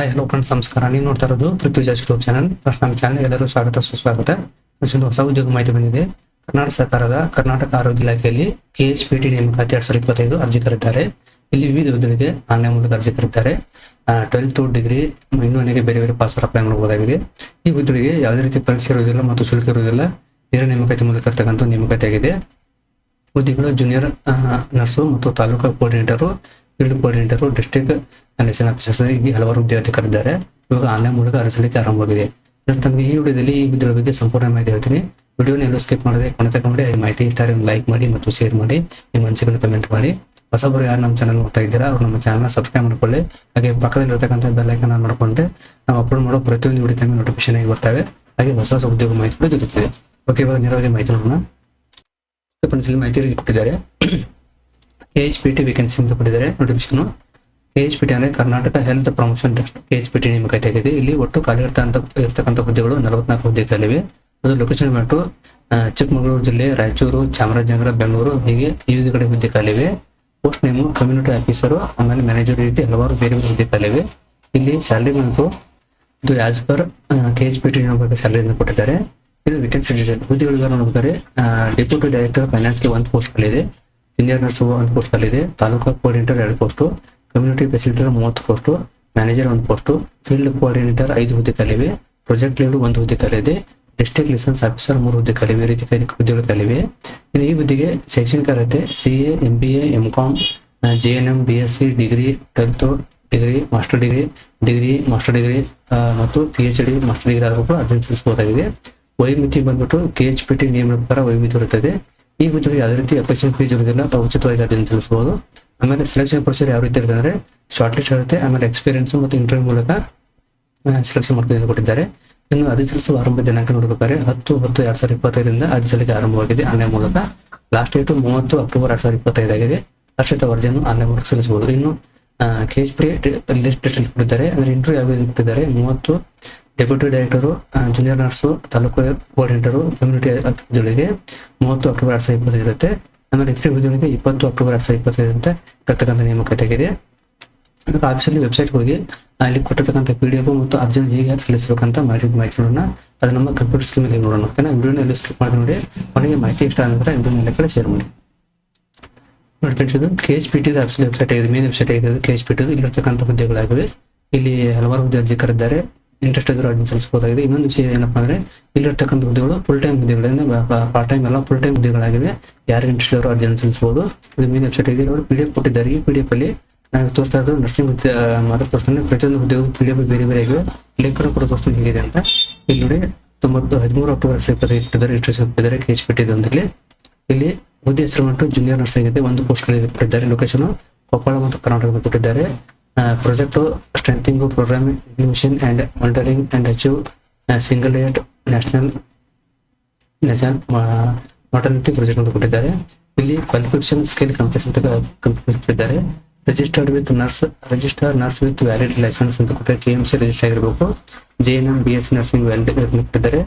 Hi hello friends ನಮಸ್ಕಾರ. ನೀವು ನೋಡ್ತಾ ಇರೋದು ಪೃಥ್ವಿ ಜಾಸ್ ಯೂಟ್ಯೂಬ್ ಚಾನಲ್ ಫಸ್ಟ್ ನಮ್ಮ ಚಾನಲ್ ಎಲ್ಲರೂ ಸ್ವಾಗತ, ಸುಸ್ವಾಗತ. ಒಂದು ಹೊಸ ಉದ್ಯೋಗ ಮಾಹಿತಿ ಬಂದಿದೆ. ಕರ್ನಾಟಕ ಸರ್ಕಾರದ ಕರ್ನಾಟಕ ಆರೋಗ್ಯ ಇಲಾಖೆಯಲ್ಲಿ ಕೆ ಎಚ್ ಪಿ ಟಿ ನೇಮಕಾತಿ ಎರಡ್ ಸಾವಿರದ ಇಪ್ಪತ್ತೈದು ಅರ್ಜಿ ಕರೆದಿದ್ದಾರೆ ಇಲ್ಲಿ ವಿವಿಧ ಹುದ್ದೆಗಳಿಗೆ ಆನ್ಲೈನ್ ಮೂಲಕ ಅರ್ಜಿ ಕರೀತಾರೆ. ಟ್ವೆಲ್ತ್ ಡಿಗ್ರಿ ಇನ್ನೂ ಅನೇಕ ಬೇರೆ ಬೇರೆ ಪಾಸ್ ಅಪ್ಲೈ ಮಾಡಬಹುದಾಗಿದೆ ಈ ಹುದ್ದೆಗಳಿಗೆ ಯಾವುದೇ ರೀತಿ ಪರೀಕ್ಷೆ ಇರುವುದಿಲ್ಲ ಮತ್ತು ಶುಲ್ಕ ಇರುವುದಿಲ್ಲ. ನೇರ ನೇಮಕಾತಿ ಮೂಲಕ ಇರ್ತಕ್ಕಂಥ ನೇಮಕಾತಿ ಆಗಿದೆ ಹುದ್ದೆಗಳು ಜೂನಿಯರ್ ನರ್ಸು ಮತ್ತು taluka coordinator field coordinator district election officers ಹೀಗೆ ಹಲವಾರು ಹುದ್ದೆ ಇವಾಗ ಆನ್ಲೈನ್ ಮೂಲಕ ಅರಸಲಿಕ್ಕೆ ಆರಂಭವಾಗಿದೆ. ತಮಗೆ ಈ ವಿಡಿಯೋದಲ್ಲಿ ಈ ವಿದ್ಯಾರ್ಥಿ ಬಗ್ಗೆ ಸಂಪೂರ್ಣ ಮಾಹಿತಿ ಹೇಳ್ತೀನಿ. ವಿಡಿಯೋನ ಎಲ್ಲೂ ಸ್ಕಿಪ್ ಮಾಡದೆ ಕೊನೆ ತಗೊಂಡು ಮಾಹಿತಿ ಇಷ್ಟ ಲೈಕ್ ಮಾಡಿ ಮತ್ತು ಶೇರ್ ಮಾಡಿ, ನಿಮ್ಮ ಮನಸ್ಸಿಗೆ ಕಮೆಂಟ್ ಮಾಡಿ. ಹೊಸಬರು ಯಾರು ನಮ್ಮ ಚಾನಲ್ ನೋಡ್ತಾ ಇದ್ದೀರಾ, ಅವ್ರು ನಮ್ಮ ಚಾನಲ್ನ ಸಬ್ಸ್ಕ್ರೈಬ್ ಮಾಡ್ಕೊಳ್ಳಿ. ಹಾಗೆ ಪಕ್ಕದಲ್ಲಿ ಇರತಕ್ಕಂಥ ಬೆಲ್ ಐಕನ್ ಆನ್ ನಾವು ಅಪ್ಲೋಡ್ ಮಾಡೋ ಪ್ರತಿಯೊಂದು ವಿಡಿಯೋ ತಮಗೆ ನೋಟಿಫಿಕೇಶನ್ ಆಗಿ ಬರ್ತವೆ. ಹಾಗೆ ಹೊಸ ಹೊಸ ಉದ್ಯೋಗ ಮಾಹಿತಿಗಳು ಜೊತೆಗೆ ಓಕೆ ಇವಾಗ ನೇರವಾಗಿ ಮಾಹಿತಿ ನೋಡೋಣ. ಮಾಹಿತಿ ಕೊಟ್ಟಿದ್ದಾರೆ. K H P T vacancy ಅಂತ ಕೊಟ್ಟಿದ್ದಾರೆ notification K H P T ಅಂದರೆ Karnataka health promotion trust K H P T ನೇಮಕಾತಿ ಆಗಿದೆ. ಇಲ್ಲಿ ಒಟ್ಟು ಖಾಲಿ ಇರ್ತಂತ ಇರ್ತಕ್ಕಂಥ ಹುದ್ದೆಗಳು ನಲವತ್ನಾಲ್ಕು ಹುದ್ದೆಗಳಿವೆ ಅದು ಲೊಕೇಶನ್ ಬಿಟ್ಟು ಚಿಕ್ಕಮಗಳೂರು ಜಿಲ್ಲೆ, ರಾಯಚೂರು, ಚಾಮರಾಜನಗರ, ಬೆಂಗಳೂರು, ಹೀಗೆ ಈ ಕಡೆ ಹುದ್ದೆ ಕಾಲಿವೆ ಪೋಸ್ಟ್ ನೇಮು ಕಮ್ಯುನಿಟಿ ಆಫೀಸರು ಆಮೇಲೆ ಮ್ಯಾನೇಜರ್ ರೀತಿ ಹಲವಾರು ಬೇರೆ ಬೇರೆ ಹುದ್ದೆ ಕಾಲಿವೆ ಇಲ್ಲಿ ಸ್ಯಾಲರಿ ಬಂತು ಇದು as per K H P T ಬಗ್ಗೆ ಸ್ಯಾಲರಿಯನ್ನು ಕೊಟ್ಟಿದ್ದಾರೆ. ಇದು ವೇಕೆನ್ಸಿ ಡೀಟೇಲ್ ಹುದ್ದೆಗಳಿಗೆ ನೋಡಿದರೆ ಡೆಪ್ಯೂಟಿ ಡೈರೆಕ್ಟರ್ ಫೈನಾನ್ಸ್ಗೆ ಒಂದು ಪೋಸ್ಟ್ಗಳಿದೆ ಸೀನಿಯರ್ ನರ್ಸ್ ಒಂದು ಪೋಸ್ಟ್ ಇದೆ. ತಾಲೂಕಾ ಕೋಆರ್ಡಿನೇಟರ್ ಎರಡು ಪೋಸ್ಟು ಕಮ್ಯುನಿಟಿ ಫೆಸಿಲಿಟರ್ ಮೂವತ್ತು ಪೋಸ್ಟು ಮ್ಯಾನೇಜರ್ ಒಂದು ಪೋಸ್ಟು ಫೀಲ್ಡ್ ಕೋಆರ್ಡಿನೇಟರ್ ಐದು ಹುದ್ದೆ ಖಾಲಿವೆ ಪ್ರಾಜೆಕ್ಟ್ ಲೀಡ್ ಒಂದು ಹುದ್ದೆ ಖಾಲಿದೆ ಡಿಸ್ಟ್ರಿಕ್ಟ್ ಲೈಸೆನ್ಸ್ ಆಫೀಸರ್ ಮೂರು ಹುದ್ದೆ ಖಾಲಿವೆ ಈ ರೀತಿ ಹುದ್ದೆಗಳು ಖಾಲಿವೆ ಇನ್ನು ಈ ಹುದ್ದೆಗೆ ಶೈಕ್ಷಣಿಕ ಅರ್ಹತೆ C A M B A com J N M B S C degree twelfth degree master degree degree master degree ಮತ್ತು P H D master degree ಆದರೂ ಕೂಡ ಅರ್ಜಿ ಸಲ್ಲಿಸಬಹುದಾಗಿದೆ. ವಯೋಮಿತಿ ಬಂದ್ಬಿಟ್ಟು ಕೆ ಎಚ್ ಪಿ ಟಿ ನಿಯಮ ಪ್ರಕಾರ ವಯೋಮಿತಿ ಇರುತ್ತದೆ ಈ ಹುದ್ದೆಗೆ ಯಾವುದೇ ರೀತಿ ಅಪ್ಲಿಕೇಶನ್ ಫೀಸ್ ಇರುವುದಿಲ್ಲ ಅಥವಾ ಉಚಿತವಾಗಿ ಅದನ್ನು ತಿಳಿಸಬಹುದು ಆಮೇಲೆ ಸೆಲೆಕ್ಷನ್ ಪ್ರೊಸೀಜರ್ ಯಾವ ರೀತಿ ಇರುತ್ತೆ ಅಂದರೆ ಶಾರ್ಟ್ ಲಿಸ್ಟ್ ಇರುತ್ತೆ ಆಮೇಲೆ ಎಕ್ಸ್ಪೀರಿಯನ್ಸ್ ಮತ್ತು ಇಂಟರ್ವ್ಯೂ ಮೂಲಕ ಸೆಲೆಕ್ಷನ್ ಮಾಡ್ಕೊಂಡು ಕೊಟ್ಟಿದ್ದಾರೆ. ಇನ್ನು ಅರ್ಜಿ ಸಲ್ಲಿಸುವ ಆರಂಭ ದಿನಾಂಕ ನೋಡಬೇಕಾದ್ರೆ ಹತ್ತು ಹತ್ತು ಎರಡ್ ಸಾವಿರದ ಇಪ್ಪತ್ತೈದರಿಂದ ಅರ್ಜಿ ಸಲ್ಲಿಕೆ ಆರಂಭವಾಗಿದೆ. ಆನ್ಲೈನ್ ಮೂಲಕ ಲಾಸ್ಟ್ ಡೇಟು ಮೂವತ್ತು ಅಕ್ಟೋಬರ್ ಎರಡ್ ಸಾವಿರದ ಇಪ್ಪತ್ತೈದಾಗಿದೆ ಅರ್ಷಿತ ಅರ್ಜಿಯನ್ನು ಆನ್ಲೈನ್ ಮೂಲಕ ಸಲ್ಲಿಸಬಹುದು. ಇನ್ನು ಕೆ ಎಚ್ ಪಿ ಲಿಸ್ಟ್ ಕೊಟ್ಟಿದ್ದಾರೆ. ಅಂದರೆ ಇಂಟರ್ವ್ಯೂ ಯಾವ ಕೊಟ್ಟಿದ್ದಾರೆ? ಮೂವತ್ತು deputy director junior nurse taluk coordinator community ಹುದ್ದೆಗಳಿಗೆ ಮೂವತ್ತು ಅಕ್ಟೋಬರ್ ಎರಡು ಸಾವಿರದ ಇಪ್ಪತ್ತೈದು ಇರುತ್ತೆ. ಆಮೇಲೆ ಇತರೆ ಹುದ್ದೆಗಳಿಗೆ ಇಪ್ಪತ್ತು ಅಕ್ಟೋಬರ್ ಎರಡು ಸಾವಿರದ ಇಪ್ಪತ್ತೈದು ಅಂತ ಇರ್ತಕ್ಕಂಥ ನೇಮಕಾತಿ ಆಗಿದೆ ಇವಾಗ ಆಫೀಸಲ್ಲಿ ವೆಬ್ಸೈಟ್ ಹೋಗಿ ಅಲ್ಲಿ ಕೊಟ್ಟಿರ್ತಕ್ಕಂಥ ಪಿ ಡಿ ಎಫ್ ಮತ್ತು ಅರ್ಜಿನ ಹೇಗೆ ಸಲ್ಲಿಸಬೇಕಂತ ಮಾಹಿತಿ ಮಾಹಿತಿ ನೋಡೋಣ. ಅದು ನಮ್ಮ ಕಂಪ್ಯೂಟರ್ ಸ್ಕೀಮ್ ಅಲ್ಲಿ ನೋಡೋಣ. ಓಕೆನಾ? ವಿಡಿಯೋನ ಸ್ಕಿಪ್ ಮಾಡಿ ನೋಡಿ. ಕೊನೆಗೆ ಮಾಹಿತಿ ಇಷ್ಟ ಅಂದ್ರೆ ವಿಡಿಯೋನ ಕಡೆ ಶೇರ್ ಮಾಡಿ. ನೋಡಿ ಫ್ರೆಂಡ್ಸ್ ಇದು K H P T website ಆಗಿದೆ. ಮೇನ್ ವೆಬ್ಸೈಟ್ ಆಗಿದೆ. ಕೆ ಎಚ್ ಪಿ ಟಿ ಇಲ್ಲಿರ್ತಕ್ಕಂಥ ಹುದ್ದೆಗಳಾಗಿವೆ. ಇಲ್ಲಿ ಹಲವಾರು ಹುದ್ದೆ ಅರ್ಜಿ ಕರೆದಿದ್ದಾರೆ. ಇಂಟ್ರೆಸ್ಟ್ ಇದ್ರೂ ಅಡ್ಮಿಷನ್ ಸಲ್ಲಿಸಬಹುದಾಗಿದೆ ಇನ್ನೊಂದು ವಿಷಯ ಏನಪ್ಪಾ ಅಂದ್ರೆ, ಇಲ್ಲಿರ್ತಕ್ಕಂಥ ಹುದ್ದೆಗಳು ಫುಲ್ ಟೈಮ್ ಹುದ್ದೆಗಳಿಂದ ಪಾರ್ಟ್ ಟೈಮ್ ಎಲ್ಲ ಫುಲ್ ಟೈಮ್ ಹುದ್ದೆಗಳಾಗಿವೆ. ಯಾರು ಇಂಟ್ರೆಸ್ಟ್ ಇರೋ ಅರ್ಜಿಯನ್ನು ಸಲ್ಲಿಸಬಹುದು ಇದು ಮೇನ್ ವೆಬ್ಸೈಟ್ ಇದೆ ಅವರು ಪಿ ಡಿ ಎಫ್ ಕೊಟ್ಟಿದ್ದಾರೆ. ಈ ಪಿ ಡಿ ಎಫ್ ಅಲ್ಲಿ ನಾವು ತೋರಿಸ್ತಾ ಇರೋದು ನರ್ಸಿಂಗ್ ಹುದ್ದೆ ಮಾತ್ರ ತೋರಿಸ್ತಾನೆ. ಪ್ರತಿಯೊಂದು ಹುದ್ದೆಗೂ ಪಿ ಡಿ ಎಫ್ ಬೇರೆ ಬೇರೆ ಆಗಿವೆ. ಲಿಂಕ್ ಕೂಡ ತೋರಿಸ್ತಾನೆ ಹೇಗಿದೆ ಅಂತ. ಇಲ್ಲಿ ನೋಡಿ, ತೊಂಬತ್ತು, ಹದಿಮೂರು ಅಕ್ಟೋಬರ್ ಇಟ್ಟಿದ್ದಾರೆ ಇಂಟ್ರೆಸ್ಟ್ ಕೊಟ್ಟಿದ್ದಾರೆ ಎಚ್ ಪಿ ಟಿ ಇಲ್ಲಿ ಹುದ್ದೆ ಹೆಸರು ಮಟ್ಟು ಜೂನಿಯರ್ ನರ್ಸಿಂಗ್ ಇದೆ ಒಂದು ಪೋಸ್ಟ್ ಕೊಟ್ಟಿದ್ದಾರೆ. ಲೊಕೇಶನ್ ಕೊಪ್ಪಳ ಮತ್ತು ಕರ್ನಾಟಕದಲ್ಲಿ ಕೊಟ್ಟಿದ್ದಾರೆ. Project strengthening programme implementation and monitoring and achieve single eight national national maternity project ಅಂತ ಕೊಟ್ಟಿದ್ದಾರೆ. ಇಲ್ಲಿ ಕ್ವಾಲಿಫಿಕೇಶನ್ ಸ್ಕಿಲ್ ಅಂತ ಕೊಟ್ಟಿದ್ದಾರೆ registered with nurse register nurse with valid licence ಅಂತ ಕೊಟ್ಟರೆ ಕೆ ಎಂ ಸಿ ರಿಜಿಸ್ಟರ್ ಆಗಿರಬೇಕು. J N M B S nursing valid ಕೊಟ್ಟಿದ್ದಾರೆ.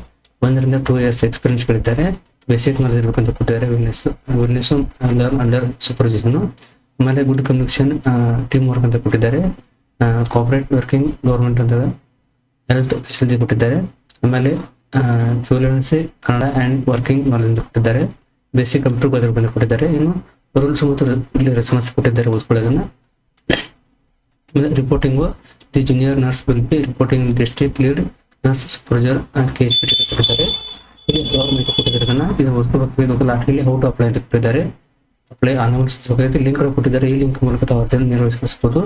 ಒಂದರಿಂದ ಟೂ ಇಯರ್ಸ್ ಎಕ್ಸ್ಪೀರಿಯನ್ಸ್ ಗಳಿದ್ದಾರೆ. ಬೇಸಿಕ್ ನಾಲೆಜ್ ಇರಬೇಕಂತ ಕೊಟ್ಟಿದ್ದಾರೆ. Willingness willingness learn under supervision ಆಮೇಲೆ ಗುಡ್ ಕಮ್ಯುನಿಕೇಶನ್ ಟೀಮ್ ವರ್ಕ್ ಅಂತ ಕೊಟ್ಟಿದ್ದಾರೆ. ಕೋಆಪರೇಟ್ ವರ್ಕಿಂಗ್ ಗೌರ್ಮೆಂಟ್ ಅಂತ ಹೆಲ್ತ್ ಫೆಸಿಲಿಟಿ ಕೊಟ್ಟಿದ್ದಾರೆ. ಆಮೇಲೆ fluency Kannada and working knowledge ಅಂತ ಕೊಟ್ಟಿದ್ದಾರೆ. ಬೇಸಿಕ್ ಕಂಪ್ಯೂಟರ್ ಬದಲು ಬಂದು ಕೊಟ್ಟಿದ್ದಾರೆ. ಇನ್ನು ರೂಲ್ಸ್ ಮತ್ತು ಇಲ್ಲಿ ರೆಸ್ಪಾನ್ಸ್ ಕೊಟ್ಟಿದ್ದಾರೆ ಓದ್ಕೊಳ್ಳೋದನ್ನು reporting the junior nurse will be reporting district lead nurse supervisor K H P T ಕೊಟ್ಟಿದ್ದಾರೆ. ಇಲ್ಲಿ ಗೌರ್ಮೆಂಟ್ ಕೊಟ್ಟಿದ್ದಾರೆ ಇದನ್ನು ಇದು ಓದ್ಕೋಬೇಕು ಲಾಸ್ಟ್ ಹೌ ಟು ಅಪ್ಲೈ ಅಂತ ಕೊಟ್ಟಿದ್ದಾರೆ. ಅಪ್ಲೈ ಆನ್ಲೈನ್ ಲಿಂಕ್ ಕೊಟ್ಟಿದ್ದಾರೆ. ಈ ಲಿಂಕ್ ಮೂಲಕ ತಾವು ಅರ್ಜಿಯನ್ನು ನಿರ್ವಹಿಸಬಹುದು.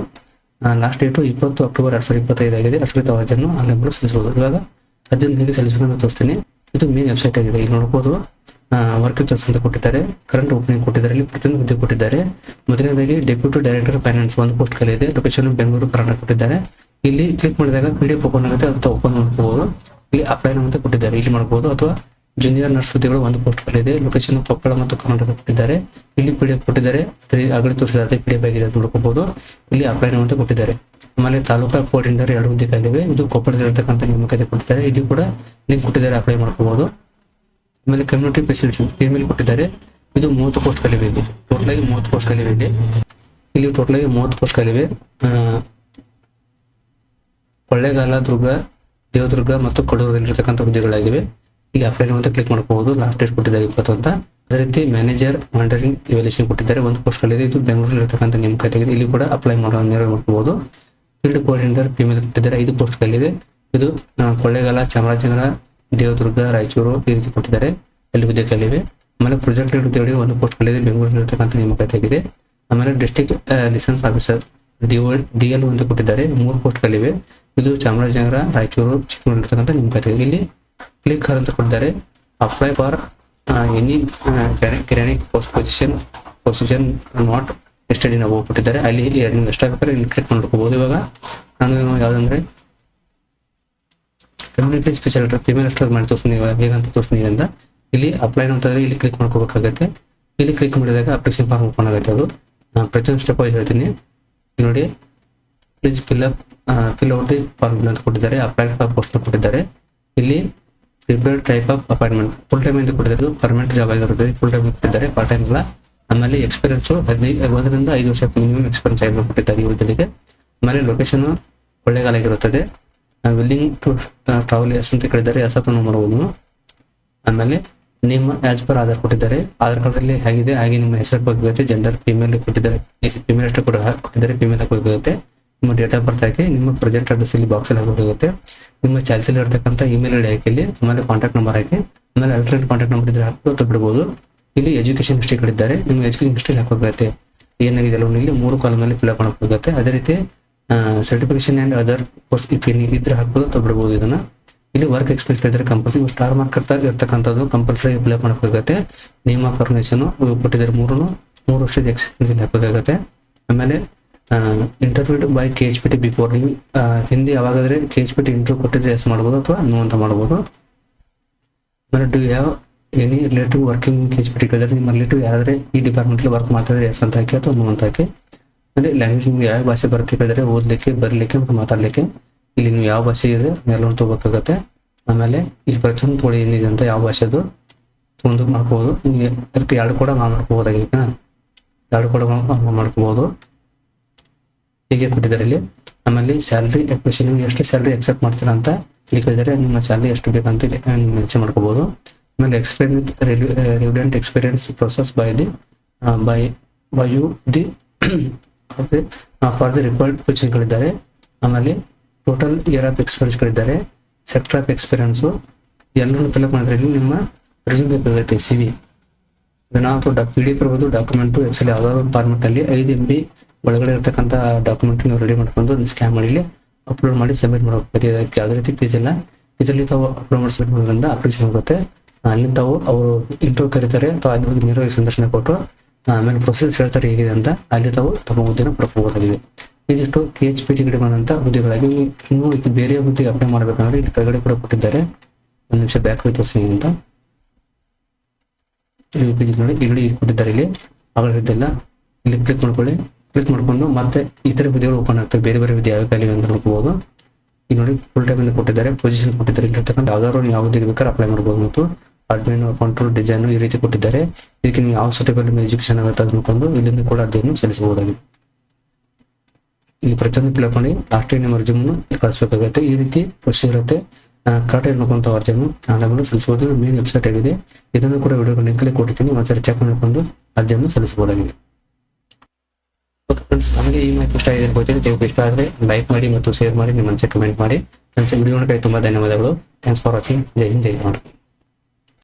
ಲಾಸ್ಟ್ ಡೇಟು ಇಪ್ಪತ್ತು ಅಕ್ಟೋಬರ್ ಎರಡ್ ಸಾವಿರದ ಇಪ್ಪತ್ತೈದು ಆಗಿದೆ. ಅಷ್ಟಕ್ಕೆ ತಾವು ಅರ್ಜಿಯನ್ನು ಆನ್ಲೈನ್ ಮೂಲಕ ಸಲ್ಲಿಸಬಹುದು. ಇವಾಗ ಅರ್ಜಿಯನ್ನು ಹೇಗೆ ಸಲ್ಲಿಸಬೇಕಂತ ತೋರಿಸ್ತೀನಿ. ಇದು ಮೇನ್ ವೆಬ್ಸೈಟ್ ಆಗಿದೆ. ಇಲ್ಲಿ ನೋಡ್ಬೋದು. ವರ್ಕ್ ಚಾರ್ಜ್ ಅಂತ ಕೊಟ್ಟಿದ್ದಾರೆ. ಕರೆಂಟ್ ಓಪನಿಂಗ್ ಕೊಟ್ಟಿದ್ದಾರೆ. ಇಲ್ಲಿ ಪ್ರತಿಯೊಂದು ಹುದ್ದೆ ಕೊಟ್ಟಿದ್ದಾರೆ. ಮೊದಲನೇದಾಗಿ ಡೆಪ್ಯೂಟಿ ಡೈರೆಕ್ಟರ್ ಫೈನಾನ್ಸ್ ಒಂದು ಪೋಸ್ಟ್ ಖಾಲಿ ಇದೆ. ಲೊಕೇಶನ್ ಬೆಂಗಳೂರು, ಕರ್ನಾಟಕ ಕೊಟ್ಟಿದ್ದಾರೆ. ಇಲ್ಲಿ ಕ್ಲಿಕ್ ಮಾಡಿದಾಗ ಪಿ ಡಿ ಎಫ್ ಓಪನ್ ಆಗುತ್ತೆ ಅಥವಾ ಓಪನ್ ಮಾಡ್ಕೋಬಹುದು ಇಲ್ಲಿ ಅಪ್ಲೈ ಅಂತ ಕೊಟ್ಟಿದ್ದಾರೆ. ಇಲ್ಲಿ ಮಾಡ್ಬೋದು. ಅಥವಾ ಜೂನಿಯರ್ ನರ್ಸ್ ಒಂದು ಪೋಸ್ಟ್ ಇದೆ ಲೊಕೇಶನ್ ಕೊಪ್ಪಳ ಮತ್ತು ಕರ್ನಾಟಕ ಕೊಟ್ಟಿದ್ದಾರೆ. ಇಲ್ಲಿ ಪಿ ಡಿ ಎಫ್ ಕೊಟ್ಟಿದ್ದಾರೆ. ಆಗಲೇ ತೋರಿಸಿದ ಪಿ ಡಿ ಎಫ್ ಆಗಿದೆ ನೋಡ್ಕೋಬಹುದು ಇಲ್ಲಿ ಅಪ್ಲೈ ಅಂತ ಕೊಟ್ಟಿದ್ದಾರೆ. ಆಮೇಲೆ ತಾಲೂಕಾ ಇಂದ ಎರಡು ಹುದ್ದೆಗಳಿವೆ ಇದು ಕೊಪ್ಪಳದಲ್ಲಿರ್ತಕ್ಕಂಥ ನೇಮಕಾತಿ ಕೊಟ್ಟಿದ್ದಾರೆ. ಇಲ್ಲಿ ಕೂಡ ಲಿಂಕ್ ಕೊಟ್ಟಿದ್ದಾರೆ. ಅಪ್ಲೈ ಮಾಡ್ಕೋಬಹುದು ಆಮೇಲೆ ಕಮ್ಯುನಿಟಿ ಫೆಸಿಲಿಟಿ ಫೀಮೇಲ್ ಕೊಟ್ಟಿದ್ದಾರೆ. ಇದು ಮೂವತ್ತು ಪೋಸ್ಟ್ ಇಲ್ಲಿ. ಟೋಟಲ್ ಆಗಿ ಮೂವತ್ತು ಪೋಸ್ಟ್ ಇಲ್ಲಿ. ಇಲ್ಲಿ ಟೋಟಲ್ ಆಗಿ ಮೂವತ್ತು ಪೋಸ್ಟ್ ಖಾಲಿವೆ ಆ, ಕೊಳ್ಳೇಗಾಲ ದುರ್ಗ ದೇವದುರ್ಗ ಮತ್ತು ಕೊಡೂರಲ್ಲಿರ್ತಕ್ಕಂಥ ಹುದ್ದೆಗಳಾಗಿವೆ. ಇಲ್ಲಿ ಅಪ್ಲೈ ಅಂತ ಕ್ಲಿಕ್ ಮಾಡ್ಕೋಬಹುದು ಲಾಸ್ಟ್ ಡೇಟ್ ಕೊಟ್ಟಿದ್ದಾರೆ ಇಪ್ಪತ್ತು ಅಂತ. ಅದೇ ರೀತಿ ಮ್ಯಾನೇಜರ್ ಮಾನಿಟರಿಂಗ್ ಇವ್ಯಾಲ್ಯೂಷನ್ ಕೊಟ್ಟಿದ್ದಾರೆ. ಒಂದು ಪೋಸ್ಟ್ ಅಲ್ಲಿ ಇದು. ಬೆಂಗಳೂರಲ್ಲಿ ಇರತಕ್ಕಂಥ ನೇಮಕಾತಿ ಆಗಿದೆ ಇಲ್ಲಿ ಕೂಡ ಅಪ್ಲೈ ಮಾಡೋ ನೇರ ಮಾಡ್ಕೋಬಹುದು ಫೀಲ್ಡ್ ಕೋಆರ್ಡಿನೇಟರ್ ಫಿಮೇಲ್ ಕೊಟ್ಟಿದ್ದಾರೆ. ಐದು ಪೋಸ್ಟ್ಗಳಿವೆ ಇದು ಕೊಳ್ಳೇಗಾಲ, ಚಾಮರಾಜನಗರ, ದೇವದುರ್ಗ, ರಾಯಚೂರು ಈ ರೀತಿ ಕೊಟ್ಟಿದ್ದಾರೆ. ಅಲ್ಲಿ ಹುದ್ದೆಗಳಿವೆ ಆಮೇಲೆ ಪ್ರೊಜೆಕ್ಟ್ ಹುದ್ದೆಗಳಿಗೆ ಒಂದು ಪೋಸ್ಟ್ಗಳಿದೆ ಬೆಂಗಳೂರಲ್ಲಿ ಇರತಕ್ಕಂಥ ನೇಮಕಾತಿಯಾಗಿದೆ ಆಮೇಲೆ district licence officer D L ಅಂತ ಕೊಟ್ಟಿದ್ದಾರೆ. ಮೂರು ಪೋಸ್ಟ್ಗಳಿವೆ ಇದು ಚಾಮರಾಜನಗರ, ರಾಯಚೂರು ಚಿಕ್ಕಮಗಳೂರು ಇರ್ತಕ್ಕಂಥ ಆಗಿದೆ ಇಲ್ಲಿ ಕ್ಲಿಕ್ ಅಂತ ಕೊಟ್ಟಿದ್ದಾರೆ. ಅಪ್ಲೈ ಫಾರ್ ಎನಿ ಕಿರಾಣಿ ಪೋಸ್ಟ್ ಪೊಸಿಷನ್ ಪೊಸಿಷನ್ ನಾಟ್ ಎಷ್ಟೇ ನಾವು ಹೋಗ್ಬಿಟ್ಟಿದ್ದಾರೆ ಅಲ್ಲಿ ನೀವು ಎಷ್ಟಾಗ್ತಾರೆ ಇಲ್ಲಿ ಕ್ಲಿಕ್ ಮಾಡ್ಕೋಬಹುದು. ಇವಾಗ ನಾನು ಯಾವುದಂದ್ರೆ ಕಮ್ಯುನಿಟಿ ಸ್ಪೆಷಲ್ ಫಿಮೇಲ್ ಎಷ್ಟಾಗಿ ಮಾಡಿ ತೋರಿಸ್ತೀನಿ. ಇವಾಗ ಹೇಗಂತ ತೋರಿಸ್ತೀನಿ ಅಂತ. ಇಲ್ಲಿ ಅಪ್ಲೈ ಅಂತಂದ್ರೆ ಇಲ್ಲಿ ಕ್ಲಿಕ್ ಮಾಡ್ಕೋಬೇಕಾಗತ್ತೆ. ಇಲ್ಲಿ ಕ್ಲಿಕ್ ಮಾಡಿದಾಗ ಅಪ್ಲಿಕೇಶನ್ ಫಾರ್ಮ್ ಓಪನ್ ಆಗುತ್ತೆ ಅದು. ಪ್ರತಿ ಪ್ರತಿಯೊಂದು ಸ್ಟೆಪ್ ಆಗಿ ಹೇಳ್ತೀನಿ. ನೋಡಿ please fill up fill out the form ಅಂತ ಕೊಟ್ಟಿದ್ದಾರೆ. ಅಪ್ಲೈ ಫಾರ್ ಪೋಸ್ಟ್ ಕೊಟ್ಟಿದ್ದಾರೆ. ಇಲ್ಲಿ prepared type of appointment full time ಇಂದ ಕೊಟ್ಟಿದ್ದು ಪರ್ಮನೆಂಟ್ ಜಾಬ್ ಆಗಿರುತ್ತೆ ಫುಲ್ ಟೈಮ್ ಕೊಟ್ಟಿದ್ದಾರೆ ಪಾರ್ಟ್ ಟೈಮ್ ಎಲ್ಲ ಆಮೇಲೆ ಎಕ್ಸ್ಪೀರಿಯನ್ಸು ಹದಿನೈದು ಒಂದರಿಂದ ಐದು ವರ್ಷ ಮಿನಿಮಮ್ ಎಕ್ಸ್ಪೀರಿಯನ್ಸ್ ಆಗಿ ಕೊಟ್ಟಿದ್ದಾರೆ ಈ ಆಮೇಲೆ ಲೊಕೇಶನ್ ಒಳ್ಳೆಗಾಲಾಗಿರುತ್ತದೆ ವಿಲ್ಲಿಂಗ್ ಟು ಟ್ರಾವೆಲ್ ಎಸ್ ಅಂತ ಕೇಳಿದ್ದಾರೆ. ಎಸ್ ಅಂತ ಮಾಡ್ಬೋದು ಆಮೇಲೆ ನಿಮ್ಮ ಆಸ್ ಪರ್ ಆಧಾರ್ ಕೊಟ್ಟಿದ್ದಾರೆ. ಆಧಾರ್ ಕಾರ್ಡ್ ಅಲ್ಲಿ ಹೇಗಿದೆ, ಹಾಗೆ ನಿಮ್ಮ ಹೆಸರು ಬಗ್ಗೆ ಜೆಂಡರ್ ಫಿಮೇಲ್ ಕೊಟ್ಟಿದ್ದಾರೆ. ಫಿಮೇಲ್ ಅಷ್ಟು ಕೂಡ ಕೊಟ್ಟಿದ್ದಾರೆ ಫಿಮೇಲ್ ಹಾಕಬೇಕಾಗುತ್ತೆ ನಿಮ್ಮ ಡೇಟ್ ಆಫ್ ಬರ್ತ್ ಹಾಕಿ ನಿಮ್ಮ ಪ್ರೆಸೆಂಟ್ ಅಡ್ರೆಸ್ ಇಲ್ಲಿ ಬಾಕ್ಸ್ ಅಲ್ಲಿ ಹಾಕಬೇಕಾಗುತ್ತೆ. ನಿಮ್ಮ ಚಾಲ್ಸಲ್ಲಿ ಇರ್ತಕ್ಕಂಥ ಇಮೇಲ್ ಐಡಿ ಹಾಕಿ ಇಲ್ಲಿ, ಆಮೇಲೆ ಕಾಂಟ್ಯಾಕ್ಟ್ ನಂಬರ್ ಹಾಕಿ, ಆಮೇಲೆ ಅಲ್ಟ್ರೇಟ್ ಕಾಂಟ್ಯಾಕ್ಟ್ ನಂಬರ್ ಇದ್ರೆ ಹಾಕಿ ಬಿಡ್ಬೋದು. ಇಲ್ಲಿ ಎಜುಕೇಶನ್ ಹಿಸ್ಟ್ರಿ ಕಡಿದ್ದಾರೆ ನಿಮ್ಮ ಎಜುಕೇಶನ್ ಹಿಸ್ಟ್ರಿ ಹಾಕಬೇಕಾಗುತ್ತೆ. ಏನಾಗಿದೆ ಅಲ್ಲ ಇಲ್ಲಿ ಮೂರು ಕಾಲಮಲ್ಲಿ ಫಿಲ್ ಅಪ್ ಮಾಡಬೇಕಾಗುತ್ತೆ. ಅದೇ ರೀತಿ ಸರ್ಟಿಫಿಕೇಶನ್ ಆ್ಯಂಡ್ ಅದರ್ ಕೋರ್ಸ್ ಇದ್ರೆ ಹಾಕ್ಬೋದು ತಗೊಳ್ಬೋದು ಇದನ್ನ. ಇಲ್ಲಿ ವರ್ಕ್ ಎಕ್ಸ್ಪೀರಿಯನ್ಸ್ ಇದ್ರೆ ಕಂಪಲ್ಸರಿ ಸ್ಟಾರ್ ಮಾರ್ಕ್ ಇರ್ತಕ್ಕಂಥದ್ದು ಕಂಪಲ್ಸರಿ ಫಿಲ್ ಅಪ್ ಮಾಡಬೇಕಾಗುತ್ತೆ. ನೇಮ್ ಪರ್ಮಿಷನ್ ಕೊಟ್ಟಿದ್ದಾರೆ ಮೂರು ಮೂರು ವರ್ಷದ ಎಕ್ಸ್ಪೀರಿಯನ್ಸ್ ಹಾಕಬೇಕಾಗುತ್ತೆ. ಆಮೇಲೆ interview by K H P T before ನೀವು ಹಿಂದಿ ಯಾವಾಗಾದ್ರೆ K H P T interview ಕೊಟ್ಟಿದ್ರೆ ಎಸ್ ಮಾಡ್ಬೋದು ಅಥವಾ ನೋ ಅಂತ ಮಾಡ್ಬೋದು? ಆಮೇಲೆ ಡು ಯಾವ any relative working K H P T ಕೇಳಿದ್ರೆ ನಿಮ್ಮ ರಿಲೇಟಿವ್ ಯಾರಾದ್ರೆ ಈ ಡಿಪಾರ್ಟ್ಮೆಂಟ್ಗೆ ವರ್ಕ್ ಮಾಡ್ತಿದ್ರೆ ಎಸ್ ಅಂತ ಹಾಕಿ ಅಥವಾ ನೋ ಅಂತ ಹಾಕಿ? ಅಂದರೆ ಲ್ಯಾಂಗ್ವೇಜ್ ನಿಮ್ಗೆ ಯಾವ ಭಾಷೆ ಬರುತ್ತೆ ಕೇಳಿದ್ರೆ ಓದಲಿಕ್ಕೆ, ಬರಲಿಕ್ಕೆ ಮತ್ತು ಮಾತಾಡಲಿಕ್ಕೆ? ಇಲ್ಲಿ ನೀವು ಯಾವ ಭಾಷೆ ಇದೆ ಎಲ್ಲವನ್ನು ತೊಗೋಬೇಕಾಗತ್ತೆ. ಆಮೇಲೆ ಇಲ್ಲಿ ಪ್ರತಿಯೊಂದು ತೋಳಿ ಏನಿದೆ ಅಂತ ಯಾವ ಭಾಷೆದು? ಮಾಡ್ಬೋದು. ನಿಮಗೆ ಅದಕ್ಕೆ ಎರಡು ಕೂಡ ಮಾಡ್ಕೋಬೋದಾಗಿಲ್ಲ ಎರಡು ಕೂಡ ಮಾಡ್ಕೋಬೋದು. ಹೀಗೆ ಕೊಟ್ಟಿದ್ದಾರೆ ಇಲ್ಲಿ ನಮ್ಮಲ್ಲಿ ಸ್ಯಾಲ್ರಿ ಅಪ್ಲಿಕೇಶನ್ ನೀವು ಎಷ್ಟು ಸ್ಯಾಲ್ರಿ ಎಕ್ಸೆಪ್ಟ್ ಮಾಡ್ತೀರಾ ಅಂತ ಇಲ್ಲಿ ಕೇಳಿದರೆ ನಿಮ್ಮ ಸ್ಯಾಲ್ರಿ ಎಷ್ಟು ಬೇಕಂತ ನೀವು ಮೆನ್ಷನ್ ಮಾಡ್ಕೋಬಹುದು ಆಮೇಲೆ experience relevant experience process by the by by you the for the required ಪೊಸಿಷನ್ಗಳಿದ್ದಾರೆ ಆಮೇಲೆ ಟೋಟಲ್ ಇಯರ್ ಆಫ್ ಎಕ್ಸ್ಪೀರಿಯನ್ಸ್ಗಳಿದ್ದಾರೆ ಸೆಕ್ಟರ್ ಆಫ್ ಎಕ್ಸ್ಪೀರಿಯನ್ಸ್ ಎಲ್ಲರೂ ಫಿಲಪ್ ಮಾಡಿದ್ರೆ ನಿಮ್ಮ ರಿಸ್ಯೂಮ್ ಬೇಕಾಗುತ್ತೆ ಸಿ ವಿ ಅಥವಾ ಪಿ ಡಿ ಎಫ್ ಇರ್ಬೋದು ಡಾಕ್ಯುಮೆಂಟು ಎಕ್ಸೆಲ್ ಯಾವ್ದಾದ್ರು ಫಾರ್ಮೆಟ್ ಅಲ್ಲಿ ಐದು ಎಂ ಬಿ ಒಳಗಡೆ ಇರ್ತಕ್ಕಂಥ ಡಾಕ್ಯುಮೆಂಟ್ ನೀವು ರೆಡಿ ಮಾಡ್ಕೊಂಡು ಸ್ಕ್ಯಾನ್ ಮಾಡಿ ಅಪ್ಲೋಡ್ ಮಾಡಿ ಸಬ್ಮಿಟ್ ಮಾಡಬೇಕು ಅದಕ್ಕೆ ಯಾವುದೇ ರೀತಿ ಫೀಸ್ ಇಲ್ಲ. ಇದರಲ್ಲಿ ತಾವು ಅಪ್ಲೋಡ್ ಮಾಡಿ ಸಬ್ಮಿಟ್ ಮಾಡೋದ್ರಿಂದ ಅಪ್ಲಿಕೇಶನ್ ಹೋಗುತ್ತೆ ಅಲ್ಲಿಂದ ತಾವು ಅವರು ಇಂಟರ್ವ್ಯೂ ಕರೀತಾರೆ. ಅಥವಾ ಅಲ್ಲಿ ಹೋಗಿ ನೇರವಾಗಿ ಸಂದರ್ಶನ ಕೊಟ್ಟು ಆಮೇಲೆ ಪ್ರೊಸೆಸ್ ಹೇಳ್ತಾರೆ ಹೇಗಿದೆ ಅಂತ ಅಲ್ಲಿ ತಾವು ತಮ್ಮ ಹುದ್ದೆನ ಪಡ್ಕೋಬಹುದಾಗಿದೆ ಇದಿಷ್ಟು ಕೆ ಎಚ್ ಪಿ ಗಿಡ ಬಂದಂತ ಹುದ್ದೆಗಳಾಗಿ ಇನ್ನೂ ಇದು ಬೇರೆ ಹುದ್ದೆಗೆ ಅಪ್ಲೈ ಮಾಡಬೇಕಂದ್ರೆ ಇಲ್ಲಿ ಕೆಳಗಡೆ ಕೂಡ ಕೊಟ್ಟಿದ್ದಾರೆ. ಒಂದು ನಿಮಿಷ ಬ್ಯಾಕ್ ತೋರಿಸಿ ಅಂತ. ನೋಡಿ ಇಲ್ಲಿ ಕೊಟ್ಟಿದ್ದಾರೆ ಇಲ್ಲಿ. ಅವಾಗ ಹೇಳಿದ್ದೆಲ್ಲ ಇಲ್ಲಿ ಕ್ಲಿಕ್ ಮಾಡ್ಕೊಳ್ಳಿ. ಕ್ಲಿಕ್ ಮಾಡ್ಕೊಂಡು ಮತ್ತೆ ಇತರ ಹುದ್ದೆಗಳು ಓಪನ್ ಆಗ್ತವೆ. ಬೇರೆ ಬೇರೆ ಹುದ್ದೆ ಯಾವ ಕಾಲಿವೆ ಅಂತ ನೋಡ್ಕೋಬಹುದು ಈಗ ನೋಡಿ ಫುಲ್ ಟೈಮ್ ಇಂದ ಕೊಟ್ಟಿದ್ದಾರೆ. ಪೊಸಿಷನ್ ಕೊಟ್ಟಿದ್ದಾರೆ. ಇಲ್ಲಿ ಇರ್ತಕ್ಕಂಥ ಯಾವ್ದಾದ್ರು ನೀವು ಯಾವ ಹುದ್ದೆಗೆ ಬೇಕಾದ್ರೆ ಅಪ್ಲೈ ಮಾಡ್ಬೋದು ಮತ್ತು ಅಡ್ಮಿನ್ ಕಂಟ್ರೋಲ್ ಡಿಸೈನ್ ಈ ರೀತಿ ಕೊಟ್ಟಿದ್ದಾರೆ. ಇದಕ್ಕೆ ನೀವು ಯಾವ ಸರ್ಟಿಫಿಕೇಟ್ ನಿಮ್ಮ ಎಜುಕೇಶನ್ ಆಗುತ್ತೆ ನೋಡ್ಕೊಂಡು ಇಲ್ಲಿಂದ ಕೂಡ ಅರ್ಜಿಯನ್ನು ಸಲ್ಲಿಸಬಹುದಾಗಿದೆ. ಇಲ್ಲಿ ಪ್ರತಿಯೊಂದು ಫಿಲಪ್ ಮಾಡಿ ಆರ್ಟಿ ನಿಮ್ಮ ಅರ್ಜಿಯನ್ನು ಕಳಿಸ್ಬೇಕಾಗುತ್ತೆ. ಈ ರೀತಿ ಪ್ರೊಸೀಜರ್ ಇರುತ್ತೆ. ಕರೆಕ್ಟ್ ನೋಡ್ಕೊಂತ ಅರ್ಜಿಯನ್ನು ನಾನು ಸಲ್ಲಿಸಬಹುದು. ಮೇನ್ ವೆಬ್ಸೈಟ್ ಆಗಿದೆ. ಇದನ್ನು ಕೂಡ ವಿಡಿಯೋ ಲಿಂಕಲ್ಲಿ ಕೊಟ್ಟಿದ್ದೀನಿ ಒಂದ್ಸರಿ ಚೆಕ್ ಮಾಡ್ಕೊಂಡು ಅರ್ಜಿಯನ್ನು ಸಲ್ಲಿಸಬಹುದಾಗಿದೆ. ಫ್ರೆಂಡ್ಸ್ ನಮಗೆ ಈ ಮಾಹಿತಿ ಇಷ್ಟ ಆಗಿದೆ ಅನ್ಕೋತೀನಿ ನೀವು ಇಷ್ಟ ಆದರೆ ಲೈಕ್ ಮಾಡಿ ಮತ್ತು ಶೇರ್ ಮಾಡಿ, ನಿಮ್ಮ ಮನಸ್ಸೆ ಕಮೆಂಟ್ ಮಾಡಿ. ನನ್ನ ವಿಡಿಯೋ ತುಂಬಾ ತುಂಬ ಧನ್ಯವಾದಗಳು. Thanks for watching jai Hind, jai Karnataka